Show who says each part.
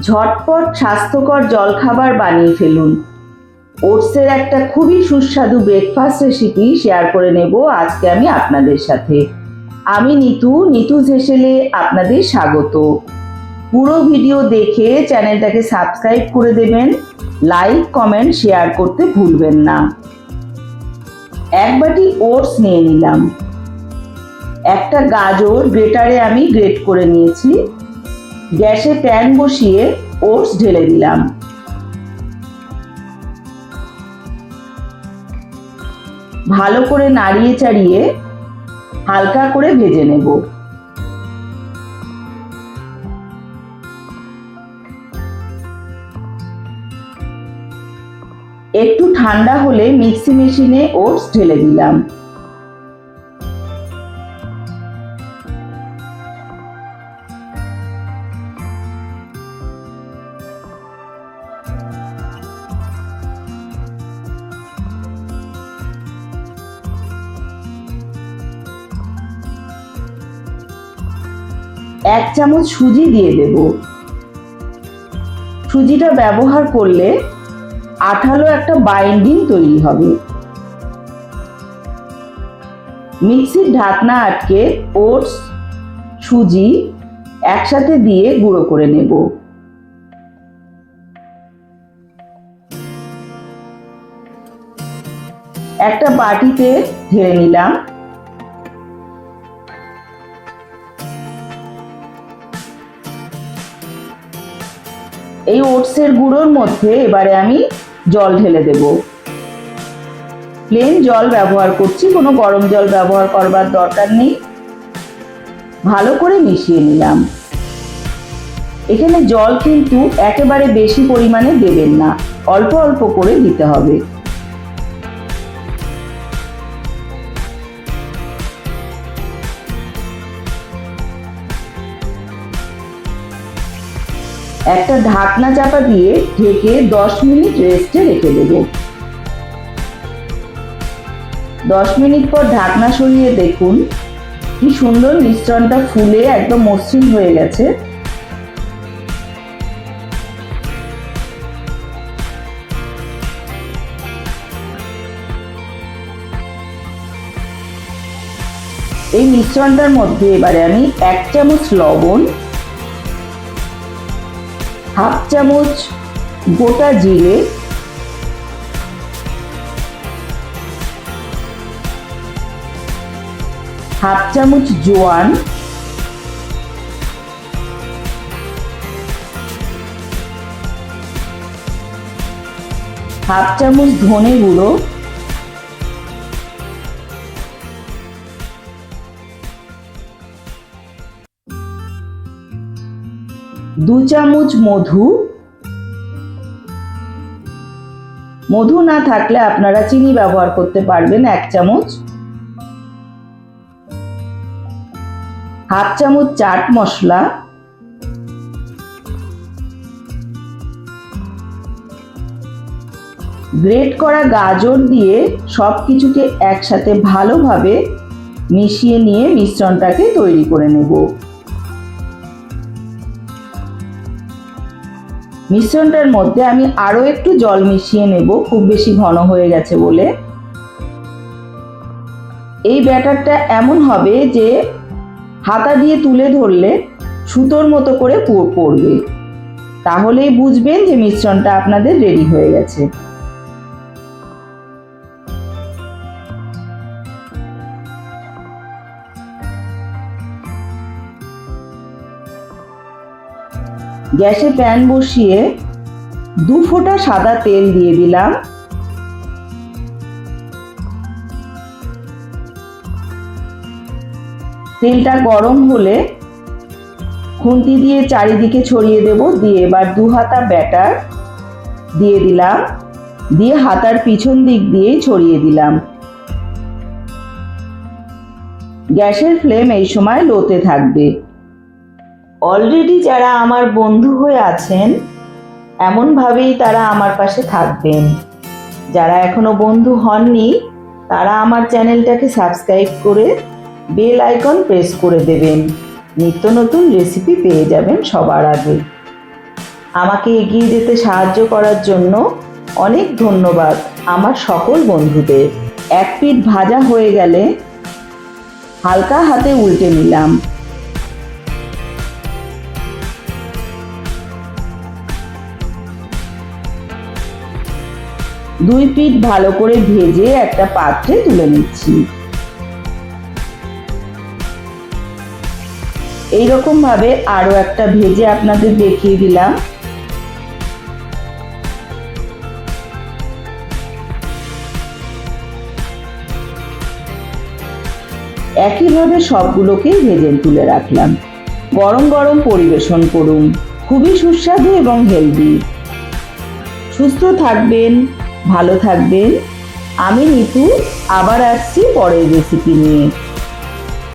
Speaker 1: ঝটপট স্বাস্থ্যকর জলখাবার বানিয়ে ফেলুন। ওটসের একটা খুবই সুস্বাদু ব্রেকফাস্ট রেসিপি শেয়ার করে নেব আজকে আমি আপনাদের সাথে। আমি নিতু নিতু হেসেলে আপনাদের স্বাগত। পুরো ভিডিও দেখে চ্যানেলটাকে সাবস্ক্রাইব করে দেবেন লাইক কমেন্ট শেয়ার করতে ভুলবেন না। এক বাটি ওটস নিয়ে নিলাম। একটা গাজর গ্রেটারে আমি গ্রেট করে নিয়েছি। গ্যাসে প্যান বসিয়ে ওটস ঢেলে দিলাম। ভালো করে নাড়িয়ে চাড়িয়ে হালকা করে ভেজে নেব। একটু ঠান্ডা হলে মিক্সি মেশিনে ওটস ঢেলে দিলাম। এক চামচ সুজি দিয়ে দেব। সুজিটা ব্যবহার করলে আঠালো একটা বাইন্ডিং তৈরি হবে। মিক্সির ঢাকনা আটকে ওটস, সুজি একসাথে দিয়ে গুঁড়ো করে নেব। একটা বাটিতে ঢেলে নিলাম। এই ওটসের গুঁড়োর মধ্যে এবারে আমি জল ঢেলে দেব। প্লেন জল ব্যবহার করছি, কোনো গরম জল ব্যবহার করবার দরকার নেই। ভালো করে মিশিয়ে নিলাম। এখানে জল কিন্তু একেবারে বেশি পরিমাণে দেবেন না, অল্প অল্প করে দিতে হবে। একটা ঢাকনা চাপা দিয়ে ঢেকে দশ মিনিট রেস্টে রেখে দেব। দশ মিনিট পর ঢাকনা সরিয়ে দেখুন, কি সুন্দর মিশ্রণটা ফুলে একদম মসৃণ হয়ে গেছে। এই মিশ্রণটার মধ্যে এবারে আমি এক চামচ লবণ হাফ চামচ গোটা জিরে হাফ চামচ জোয়ান হাফ চামচ ধনে গুঁড়ো দু চামচ মধু। মধু না থাকলে আপনারা চিনি ব্যবহার করতে পারবেন এক চামচ। হাফ চামচ চাট মশলা। গ্রেট করা গাজর দিয়ে সব কিছুকে একসাথে ভালোভাবে মিশিয়ে নিয়ে মিশ্রণটাকে তৈরি করে নেব। মিশ্রণটার মধ্যে আমি আরও একটু জল মিশিয়ে নেব, খুব বেশি ঘন হয়ে গেছে বলে। এই ব্যাটারটা এমন হবে যে হাতা দিয়ে তুলে ধরলে সুতোর মতো করে পড়বে। তাহলেই বুঝবেন যে মিশ্রণটা আপনাদের রেডি হয়ে গেছে। গ্যাসে প্যান বসিয়ে দু ফোঁটা সাদা তেল দিয়ে দিলাম। তেলটা গরম হলে খুন্তি দিয়ে চারিদিকে ছড়িয়ে দেব, দিয়ে এবার দু হাতা ব্যাটার দিয়ে দিলাম, দিয়ে হাতার পিছন দিক দিয়ে ছড়িয়ে দিলাম। গ্যাসের ফ্লেম এই সময় লোতে থাকবে। অলরেডি যারা আমার বন্ধু হয়ে আছেন, এমনভাবেই তারা আমার পাশে থাকবেন। যারা এখনও বন্ধু হননি, তারা আমার চ্যানেলটাকে সাবস্ক্রাইব করে বেল আইকন প্রেস করে দেবেন। নিত্য নতুন রেসিপি পেয়ে যাবেন সবার আগে। আমাকে এগিয়ে যেতে সাহায্য করার জন্য অনেক ধন্যবাদ আমার সকল বন্ধুদের। এক পিঠ ভাজা হয়ে গেলে হালকা হাতে উল্টে নিলাম। দুই পিঠ ভালো করে ভেজে একটা পাত্রে তুলে নিচ্ছি। এইরকম ভাবে আরও একটা ভেজে আপনাদের দেখিয়ে দিলাম। একইভাবে সবগুলোকে ভেজে তুলে রাখলাম। গরম গরম পরিবেশন করুন। খুবই সুস্বাদু এবং হেলদি। সুস্থ থাকবেন। ভালো থাকবেন। আমি নিতু আবার আসছি পরের রেসিপি নিয়ে।